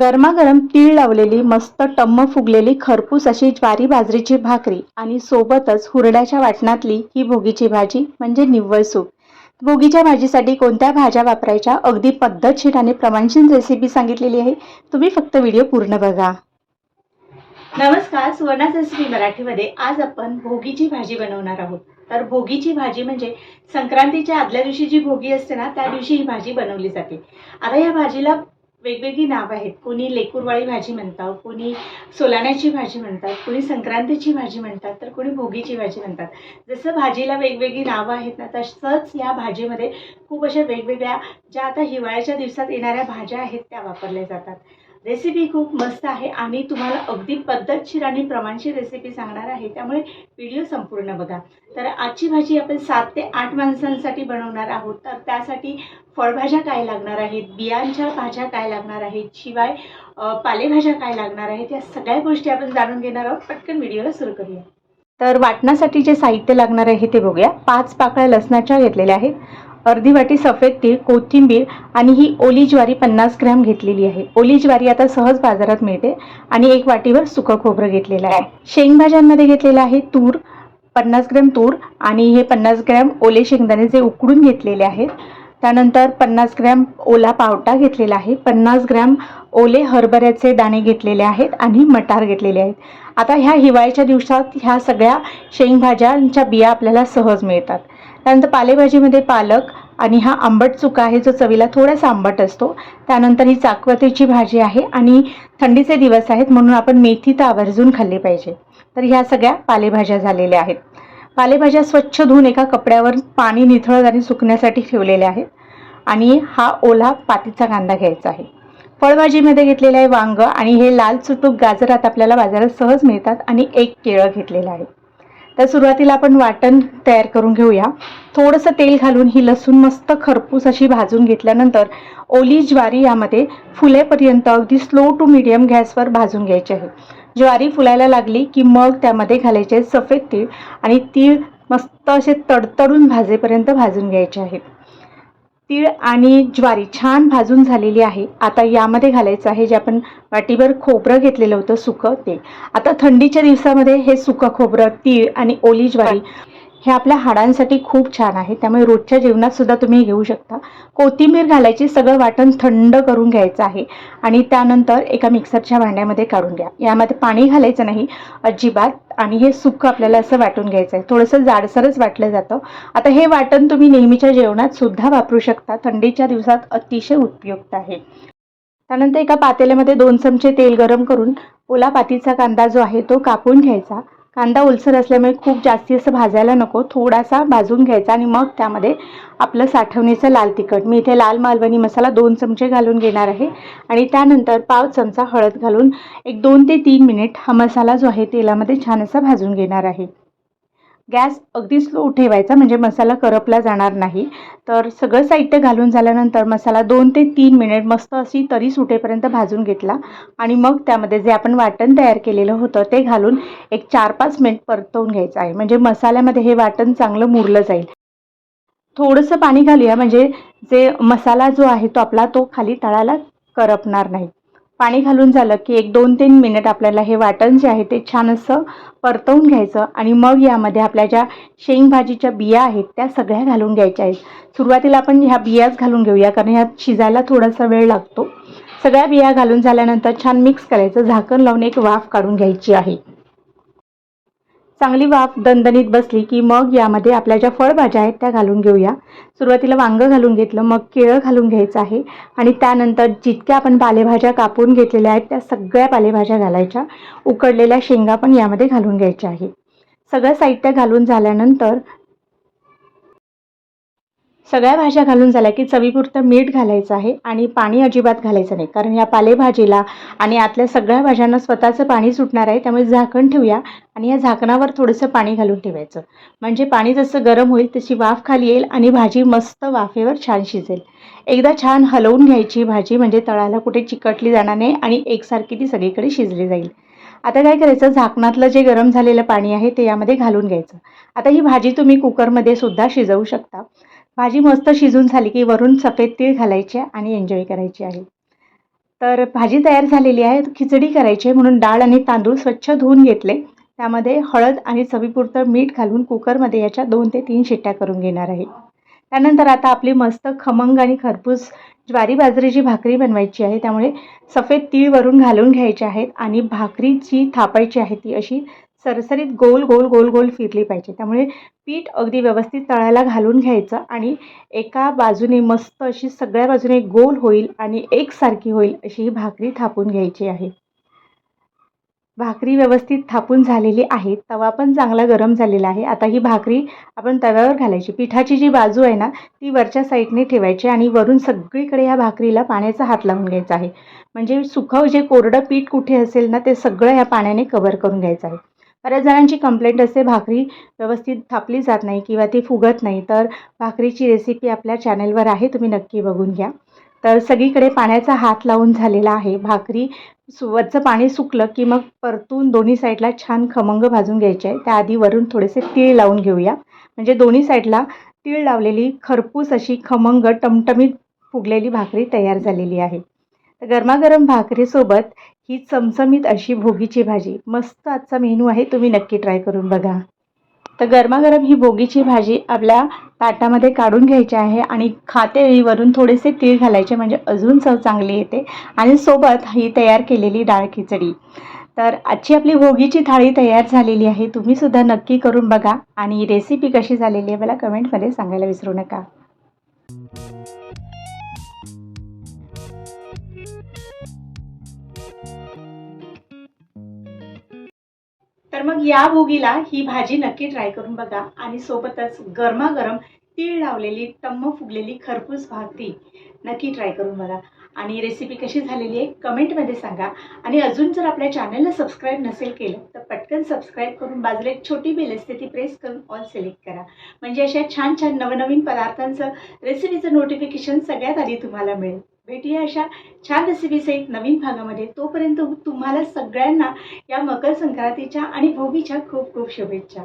गरमागरम तीळ लावलेली मस्त टम्म फुगलेली खरपूस अशी ज्वारी बाजरीची भाकरी आणि सोबतच हुरड्याच्या वाटणातली ही भोगीची भाजी म्हणजे निव्वळ सूप. भोगीच्या भाजीसाठी कोणत्या भाज्या वापरायच्या? अगदी पद्धतशीर आणि प्रमाणशीर रेसिपी सांगितलेली आहे. तुम्ही फक्त व्हिडिओ पूर्ण बघा. नमस्कार सुवर्णाच रेसिपी मराठीमध्ये आज आपण भोगीची भाजी बनवणार आहोत. तर भोगीची भाजी म्हणजे संक्रांतीच्या आदल्या दिवशी जी भोगी असते ना त्या दिवशी ही भाजी बनवली जाते. आता या भाजीला वेगवेगळी नावं आहेत. कोणी लेकूरवाळी भाजी म्हणतात कोणी सोलाण्याची भाजी म्हणतात कोणी संक्रांतीची भाजी म्हणतात तर कोणी भोगीची भाजी म्हणतात. जसं भाजीला वेगवेगळी नावं आहेत ना तसंच या भाजीमध्ये खूप अशा वेगवेगळ्या ज्या आता हिवाळ्याच्या दिवसात येणाऱ्या भाज्या आहेत त्या वापरल्या जातात. रेसिपी खूप मस्त आहे. आम्ही तुम्हाला अगदी पद्धतशीर आणि प्रमाणशीर रेसिपी सांगणार आहे. त्यामुळे व्हिडिओ संपूर्ण बघा. तर आजची भाजी आपण सात ते आठ माणसांसाठी बनवणार आहोत. तर त्यासाठी फळभाज्या काय लागणार आहेत? बियांच्या भाज्या काय लागणार आहेत? शिवाय पालेभाज्या काय लागणार आहेत? या सगळ्या गोष्टी आपण जाणून घेणार आहोत. पटकन व्हिडिओला सुरू करूया. तर वाटण्यासाठी जे साहित्य लागणार आहे ते बघूया. पाच पाकळ्या लसणाच्या घेतलेल्या आहेत. अर्धी वाटी सफेद तीळ कोथिंबीर आणि ही ओली ज्वारी पन्नास ग्रॅम घेतलेली आहे. ओली ज्वारी आता सहज बाजारात मिळते आणि एक वाटीवर सुकं खोबरं घेतलेलं आहे. शेंगभाज्यांमध्ये घेतलेलं आहे तूर पन्नास ग्रॅम तूर आणि हे पन्नास ग्रॅम ओले शेंगदाणे जे उकडून घेतलेले आहेत. त्यानंतर पन्नास ग्रॅम ओला पावटा घेतलेला आहे. पन्नास ग्रॅम ओले हरभऱ्याचे दाणे घेतलेले आहेत आणि मटार घेतलेले आहेत. आता ह्या हिवाळ्याच्या दिवसात ह्या सगळ्या शेंगभाज्यांच्या बिया आपल्याला सहज मिळतात. त्यानंतर पालेभाजीमध्ये पालक आणि हा आंबट चुका आहे जो चवीला थोडासा आंबट असतो. त्यानंतर ही चाकवतीची भाजी आहे आणि थंडीचे दिवस आहेत म्हणून आपण मेथी तर आवर्जून खाल्ली पाहिजे. तर ह्या सगळ्या पालेभाज्या झालेल्या आहेत. पालेभाज्या स्वच्छ धुवून एका कपड्यावर पाणी निथळत आणि सुकण्यासाठी ठेवलेल्या आहेत. आणि हा ओला पातीचा कांदा घ्यायचा आहे. फळभाजीमध्ये घेतलेलं आहे वांग आणि हे लाल चुटूक गाजर आता आपल्याला बाजारात सहज मिळतात आणि एक केळं घेतलेलं आहे. तर सुरुवातीला आपण वाटण तयार करून घेऊया. थोडंसं तेल घालून ही लसूण मस्त खरपूस अशी भाजून घेतल्यानंतर ओली ज्वारी यामध्ये फुलेपर्यंत अगदी स्लो टू मिडियम गॅसवर भाजून घ्यायची आहे. ज्वारी फुलायला लागली की मग त्यामध्ये घालायचे सफेद तीळ आणि तीळ मस्त असे तडतडून भाजेपर्यंत भाजून घ्यायचे आहेत तीळ आणि ज्वारी छान भाजून झालेली आहे. आता यामध्ये घालायचं आहे जे आपण वाटीभर खोबरं घेतलेलं होतं सुकं ते. आता थंडीच्या दिवसामध्ये हे सुकं खोबरं तीळ आणि ओली ज्वारी हे आपल्या हाडांसाठी खूप छान आहे. त्यामुळे रोजच्या जेवणात सुद्धा तुम्ही घेऊ शकता. कोथिंबीर घालायची सगळं वाटण थंड करून घ्यायचं आहे. आणि त्यानंतर एका मिक्सरच्या भांड्यामध्ये काढून घ्या. यामध्ये पाणी घालायचं नाही अजिबात. आणि हे सुकं आपल्याला असं वाटून घ्यायचं आहे. थोडंसं जाडसरच वाटलं जातं. आता हे वाटण तुम्ही नेहमीच्या जेवणात सुद्धा वापरू शकता. थंडीच्या दिवसात अतिशय उपयुक्त आहे. त्यानंतर एका पातेल्यामध्ये दोन चमचे तेल गरम करून ओला पातीचा कांदा जो आहे तो कापून घ्यायचा. कांदा ओलसर असल्यामुळे खूप जास्ती असं भाजायला नको. थोडासा भाजून घ्यायचा आणि मग त्यामध्ये आपलं साठवणीचं लाल तिखट. मी इथे लाल मालवणी मसाला दोन चमचे घालून घेणार आहे. आणि त्यानंतर पाव चमचा हळद घालून एक दोन ते तीन मिनिट हा मसाला जो आहे तेलामध्ये छान असा भाजून घेणार आहे. गॅस अगदी स्लो ठेवायचा म्हणजे मसाला करपला जाणार नाही. तर सगळं साहित्य घालून झाल्यानंतर मसाला दोन ते तीन मिनिट मस्त अशी तरी सुटेपर्यंत भाजून घेतला. आणि मग त्यामध्ये जे आपण वाटण तयार केलेलं होतं ते घालून एक चार पाच मिनिट परतवून घ्यायचं आहे. म्हणजे मसाल्यामध्ये हे वाटण चांगलं मुरलं जाईल. थोडंसं पाणी घालूया म्हणजे जे मसाला जो आहे तो आपला तो खाली तळाला करपणार नाही. पाणी घालून झालं की एक दोन तीन मिनिट आपल्याला हे वाटण जे आहे ते छान असं परतवून घ्यायचं आणि मग यामध्ये आपल्या ज्या शेंगभाजीच्या बिया आहेत त्या सगळ्या घालून घ्यायच्या आहेत. सुरुवातीला आपण ह्या बियाच घालून घेऊया कारण ह्यात शिजायला थोडासा वेळ लागतो. सगळ्या बिया घालून झाल्यानंतर छान मिक्स करायचं. झाकण लावून एक वाफ काढून घ्यायची आहे. चांगली वाफ दणदणीत बसली की मग यामध्ये आपल्या ज्या फळभाज्या आहेत त्या घालून घेऊया. सुरुवातीला वांगं घालून घेतलं मग केळं घालून घ्यायचं आहे. आणि त्यानंतर जितक्या आपण पालेभाज्या कापून घेतलेल्या आहेत त्या सगळ्या पालेभाज्या घालायच्या. उकडलेल्या शेंगा पण यामध्ये घालून घ्यायच्या आहे सगळं साहित्य घालून झाल्यानंतर सगळ्या भाज्या घालून झाल्या की चवीपुरतं मीठ घालायचं आहे आणि पाणी अजिबात घालायचं नाही. कारण या पालेभाजीला आणि आतल्या सगळ्या भाज्यांना स्वतःचं पाणी सुटणार आहे त्यामुळे झाकण ठेवूया आणि या झाकणावर थोडंसं पाणी घालून ठेवायचं. म्हणजे पाणी जसं गरम होईल तशी वाफ खाली येईल आणि भाजी मस्त वाफेवर छान शिजेल. एकदा छान हलवून घ्यायची भाजी म्हणजे तळाला कुठे चिकटली जाणार नाही आणि एकसारखी ती सगळीकडे शिजली जाईल. आता काय करायचं? झाकणातलं जे गरम झालेलं पाणी आहे ते यामध्ये घालून घ्यायचं. आता ही भाजी तुम्ही कुकरमध्ये सुद्धा शिजवू शकता. भाजी मस्त शिजून झाली की वरून सफेद तीळ घालायचे आणि एन्जॉय करायची आहे. तर भाजी तयार झालेली आहे खिचडी करायची आहे म्हणून डाळ आणि तांदूळ स्वच्छ धुवून घेतले. त्यामध्ये हळद आणि चवीपुरतं मीठ घालून कुकरमध्ये याच्या दोन ते तीन शिट्ट्या करून घेणार आहे. त्यानंतर आता आपली मस्त खमंग आणि खरपूस ज्वारी बाजरीची भाकरी बनवायची आहे त्यामुळे सफेद तीळ वरून घालून घ्यायचे आहेत आणि भाकरी जी थापायची आहे ती अशी सरसरीत गोल गोल गोल गोल फिरली पाहिजे. त्यामुळे पीठ अगदी व्यवस्थित तळायला घालून घ्यायचं आणि एका बाजूने मस्त अशी सगळ्या बाजूने गोल होईल आणि एकसारखी होईल अशी ही भाकरी थापून घ्यायची आहे. भाकरी व्यवस्थित थापून झालेली आहे. तवा पण चांगला गरम झालेला आहे. आता ही भाकरी आपण तव्यावर घालायची. पिठाची जी बाजू आहे ना ती वरच्या साईडने ठेवायची आणि वरून सगळीकडे ह्या भाकरीला पाण्याचा हात लावून घ्यायचा आहे. म्हणजे सुखं जे कोरडं पीठ कुठे असेल ना ते सगळं ह्या पाण्याने कवर करून घ्यायचं आहे. बऱ्याच जणांची कंप्लेंट असते भाकरी व्यवस्थित थापली जात नाही किंवा ती फुगत नाही. तर भाकरीची रेसिपी आपल्या चॅनलवर आहे तुम्ही नक्की बघून घ्या. तर सगळीकडे पाण्याचा हात लावून झालेला आहे. भाकरी सु वरचं पाणी सुकलं की मग परतून दोन्ही साईडला छान खमंग भाजून घ्यायचे. आहे त्याआधी वरून थोडेसे तीळ लावून घेऊया. म्हणजे दोन्ही साईडला तीळ लावलेली खरपूस अशी खमंग टमटमीत फुगलेली भाकरी तयार झालेली आहे. तर गरमागरम भाकरीसोबत ही चमचमीत अशी भोगीची भाजी. मस्त आजचा मेनू आहे तुम्ही नक्की ट्राय करून बघा. तर गरमागरम ही भोगीची भाजी आपल्या ताटामध्ये काढून घ्यायची आहे आणि खातेवेळी वरून थोडेसे तीळ घालायचे म्हणजे अजून चव चांगली येते. आणि सोबत ही तयार केलेली डाळ खिचडी. तर आजची आपली भोगीची थाळी तयार झालेली आहे तुम्हीसुद्धा नक्की करून बघा. आणि रेसिपी कशी झालेली आहे मला कमेंटमध्ये सांगायला विसरू नका. मग या भोगीला ही भाजी नक्की ट्राय करून बघा. आणि सोबतच गरमागरम तीळ लावलेली टम्म फुगलेली खरपूस भाकरी नक्की ट्राय करून बघा. आणि रेसिपी कशी झालेली आहे कमेंटमध्ये सांगा. आणि अजून जर आपल्या चॅनलला सबस्क्राईब नसेल केलं तर पटकन सबस्क्राईब करून बाजूला एक छोटी बेल असते ती प्रेस करून ऑल सिलेक्ट करा. म्हणजे अशा छान छान नवनवीन पदार्थांचं रेसिपीचं नोटिफिकेशन सगळ्यात आधी तुम्हाला मिळेल. भेटूया अशा छान रेसिपीसहित नवीन भागामध्ये. तोपर्यंत तुम्हाला सगळ्यांना या मकर संक्रांतीच्या आणि भोगीच्या खूप खूप शुभेच्छा.